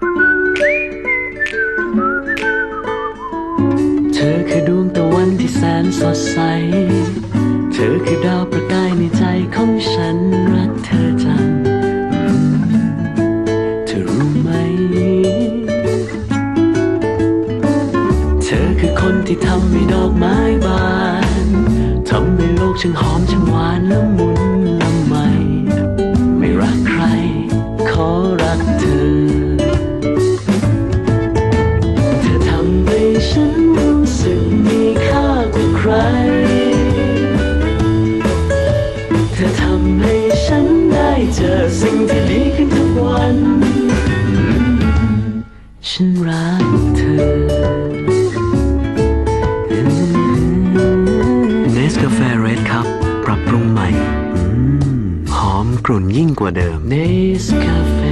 เธอคือดวงตะวันที่แสนสดใส เธอคือดาวประกายในใจของฉันรักเธอจัง เธอรู้ไหม เธอคือคนที่ทำให้ดอกไม้บานทำให้โลกช่างหอมช่างหวานละมุนละไมไม่รักใคร ขอรักเธอ ที่ดีขึ้นทุกวัน ฉันรักเธอปรับปรุงใหม่ หอมกลุ่นยิ่งกว่าเดิม Nescafe